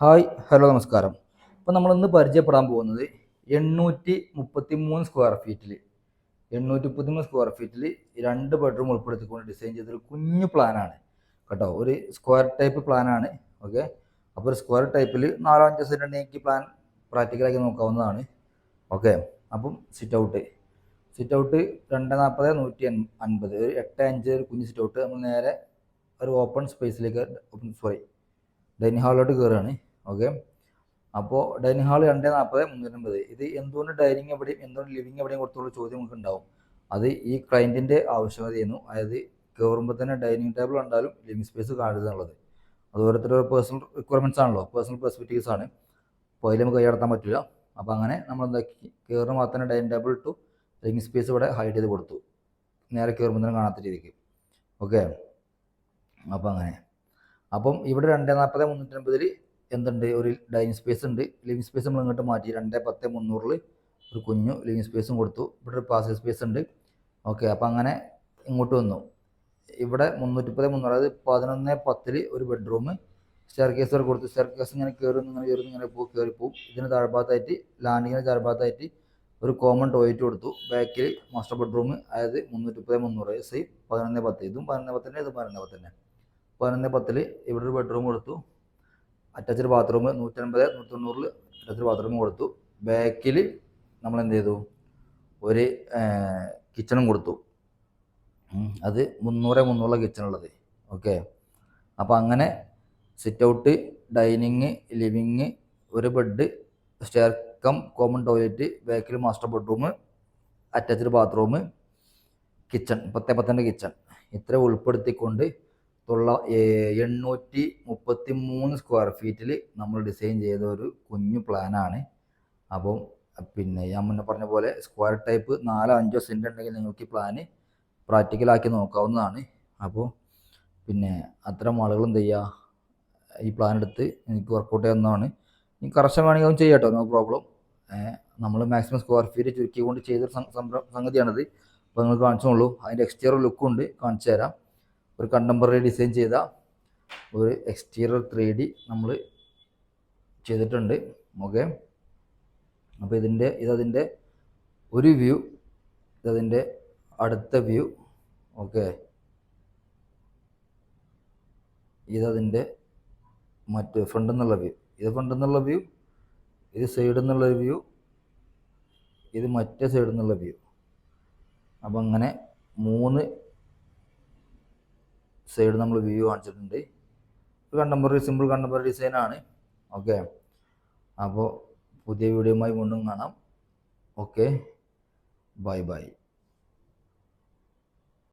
Hi hello നമസ്കാരം. അപ്പോൾ നമ്മൾ ഇന്ന് പരിചയപ്പെടാൻ പോകുന്നത് എണ്ണൂറ്റി മുപ്പത്തി മൂന്ന് സ്ക്വയർ ഫീറ്റിൽ എണ്ണൂറ്റി മുപ്പത്തി മൂന്ന് സ്ക്വയർ ഫീറ്റിൽ രണ്ട് ബെഡ്റൂം ഉൾപ്പെടുത്തിക്കൊണ്ട് ഡിസൈൻ ചെയ്തൊരു കുഞ്ഞു പ്ലാനാണ് കേട്ടോ ഒരു സ്ക്വയർ ടൈപ്പ് പ്ലാനാണ് ഓക്കെ അപ്പോൾ ഒരു സ്ക്വയർ ടൈപ്പിൽ നാലോ അഞ്ചോ സെന്റ് ഉണ്ടെങ്കിൽ പ്ലാൻ പ്രാക്ടിക്കലാക്കി നോക്കാവുന്നതാണ്. ഓക്കെ അപ്പം സിറ്റ് ഔട്ട് സിറ്റ് ഔട്ട് രണ്ട് നാൽപ്പത് നൂറ്റി അൻപത്. ഒരു എട്ട് അഞ്ച് ഒരു കുഞ്ഞ് സിറ്റ് ഔട്ട് നമ്മൾ നേരെ ഒരു ഓപ്പൺ സ്പേസിലേക്ക് സോറി ഡൈനിങ് ഹാളിലോട്ട് കയറുകയാണ് ഓക്കെ അപ്പോൾ ഡൈനിങ് ഹാൾ രണ്ട് നാൽപ്പത് മുന്നൂറ്റമ്പത് ഇത് എന്തുകൊണ്ട് ഡൈനിങ് എവിടെയും എന്തുകൊണ്ട് ലിവിങ് എവിടെയും കൊടുത്തുള്ള ചോദ്യം നമുക്ക് ഉണ്ടാവും. അത് ഈ ക്ലയന്റിന്റെ ആവശ്യകതയായിരുന്നു. അതായത് കയറുമ്പോൾ തന്നെ ഡൈനിങ് ടേബിൾ ഉണ്ടാലും ലിവിങ് സ്പേസ് കാണുക എന്നുള്ളത്. അത് ഓരോരുത്തരുടെ പേഴ്സണൽ റിക്വയർമെന്റ്സ് ആണല്ലോ. പേഴ്സണൽ പെർസ്പെക്റ്റീവ്സ് ആണ്. അപ്പോൾ അതിൽ നമുക്ക് കൈയടത്താൻ പറ്റില്ല. അപ്പോൾ അങ്ങനെ നമ്മൾ എന്താക്കി? കയറുന്ന തന്നെ ഡൈനിങ് ടേബിൾ ഇട്ടു. ലിവിങ് സ്പേസ് ഇവിടെ ഹൈഡ് ചെയ്ത് കൊടുത്തു. നേരെ കയറുമ്പോൾ തന്നെ കാണാത്ത രീതിക്ക്. ഓക്കെ അപ്പോൾ അങ്ങനെ. അപ്പം ഇവിടെ രണ്ട് നാൽപ്പത് മുന്നൂറ്റമ്പതിൽ എന്തുണ്ട്? ഒരു ഡൈനിങ് സ്പേസ് ഉണ്ട്. ലിവിങ് സ്പേസ് നമ്മൾ ഇങ്ങോട്ട് മാറ്റി. രണ്ട് പത്ത് മുന്നൂറിൽ ഒരു കുഞ്ഞു ലിവിങ് സ്പേസും കൊടുത്തു. ഇവിടെ ഒരു പാസേജ് സ്പേസ് ഉണ്ട്. ഓക്കെ അപ്പോൾ അങ്ങനെ ഇങ്ങോട്ട് വന്നു. ഇവിടെ മുന്നൂറ്റിപ്പത് മുന്നൂറ് അതായത് പതിനൊന്ന് പത്തിൽ ഒരു ബെഡ്റൂം സ്റ്റെയർ കേസ് വരെ കൊടുത്തു. സ്റ്റെയർ കേസ് ഇങ്ങനെ കയറുന്നു ഇങ്ങനെ കയറുന്നു ഇങ്ങനെ പോകും കയറി പോകും ഇതിന് താഴ്ഭാഗത്തായിട്ട് ലാൻഡിങ്ങിന് താഴ്ഭാഗത്തായിട്ട് ഒരു കോമൺ ടോയ്ലറ്റ് കൊടുത്തു. ബാക്കിൽ മാസ്റ്റർ ബെഡ്റൂം അതായത് മുന്നൂറ്റിപ്പത് മുന്നൂറ്. സെയിം പതിനൊന്ന് പത്ത്. ഇതും പതിനൊന്ന് പത്തന്നെ ഇതും പതിനൊന്ന് പത്തന്നെ പതിനൊന്ന് പത്തിൽ ഇവിടെ ഒരു ബെഡ്റൂം കൊടുത്തു. അറ്റാച്ച്ഡ് ബാത്റൂം നൂറ്റൻപത് നൂറ്റൊണ്ണൂറിൽ അറ്റാച്ച്ഡ് ബാത്റൂം കൊടുത്തു. ബാക്കിൽ നമ്മൾ എന്ത് ചെയ്തു? ഒരു കിച്ചണും കൊടുത്തു. അത് മുന്നൂറ് മുന്നൂറുള്ള കിച്ചണുള്ളത് ഓക്കെ അപ്പോൾ അങ്ങനെ സിറ്റ് ഔട്ട് ഡൈനിങ് ലിവിങ് ഒരു bed stair cum common toilet ബാക്കിൽ master bedroom attached bathroom kitchen പത്തേ പത്തന്റെ കിച്ചൺ ഇത്ര ഉൾപ്പെടുത്തിക്കൊണ്ട് ഉള്ള എണ്ണൂറ്റി മുപ്പത്തി മൂന്ന് സ്ക്വയർ ഫീറ്റിൽ നമ്മൾ ഡിസൈൻ ചെയ്ത ഒരു കുഞ്ഞു പ്ലാനാണ് അപ്പം പിന്നെ ഞാൻ മുന്നേ പറഞ്ഞ പോലെ സ്ക്വയർ ടൈപ്പ് നാലോ അഞ്ചോ സെന്റ് ഉണ്ടെങ്കിൽ നിങ്ങൾക്ക് ഈ പ്ലാന് പ്രാക്ടിക്കലാക്കി നോക്കാവുന്നതാണ്. അപ്പോൾ പിന്നെ അത്തരം ആളുകൾ എന്ത് ചെയ്യുക ഈ പ്ലാൻ എടുത്ത് എനിക്ക് വർക്കൗട്ട് ചെയ്യുന്നതാണ് ഇനി കറക്ഷൻ വേണമെങ്കിൽ അതും ചെയ്യാം കേട്ടോ നോ പ്രോബ്ലം നമ്മൾ മാക്സിമം സ്ക്വയർ ഫീറ്റ് ചുരുക്കിക്കൊണ്ട് ചെയ്തൊരു സംഗതിയാണിത്. അപ്പോൾ നിങ്ങൾ കാണിച്ചോളൂ അതിന്റെ എക്സ്റ്റീരിയർ ലുക്കുണ്ട് കാണിച്ചു തരാം. ഒരു കണ്ടംപററി ഡിസൈൻ ചെയ്ത ഒരു എക്സ്റ്റീരിയർ ത്രീ ഡി നമ്മൾ ചെയ്തിട്ടുണ്ട്. ഓക്കെ അപ്പോൾ ഇതിന്റെ ഇതതിന്റെ ഒരു വ്യൂ ഇതതിന്റെ അടുത്ത വ്യൂ ഓക്കെ ഇതതിന്റെ മറ്റ് ഫ്രണ്ടിൽ നിന്നുള്ള വ്യൂ ഇത് ഫ്രണ്ടിൽ നിന്നുള്ള വ്യൂ ഇത് സൈഡിൽ നിന്നുള്ള വ്യൂ ഇത് മറ്റേ സൈഡിൽ നിന്നുള്ള വ്യൂ അപ്പം അങ്ങനെ മൂന്ന് സൈഡ് നമ്മൾ വ്യൂ കാണിച്ചിട്ടുണ്ട്. കണ്ടംപററി സിമ്പിൾ കണ്ടംപററി ആണ്. ഓക്കെ അപ്പോൾ പുതിയ വീഡിയോയുമായി വീണ്ടും കാണാം. Okay bye bye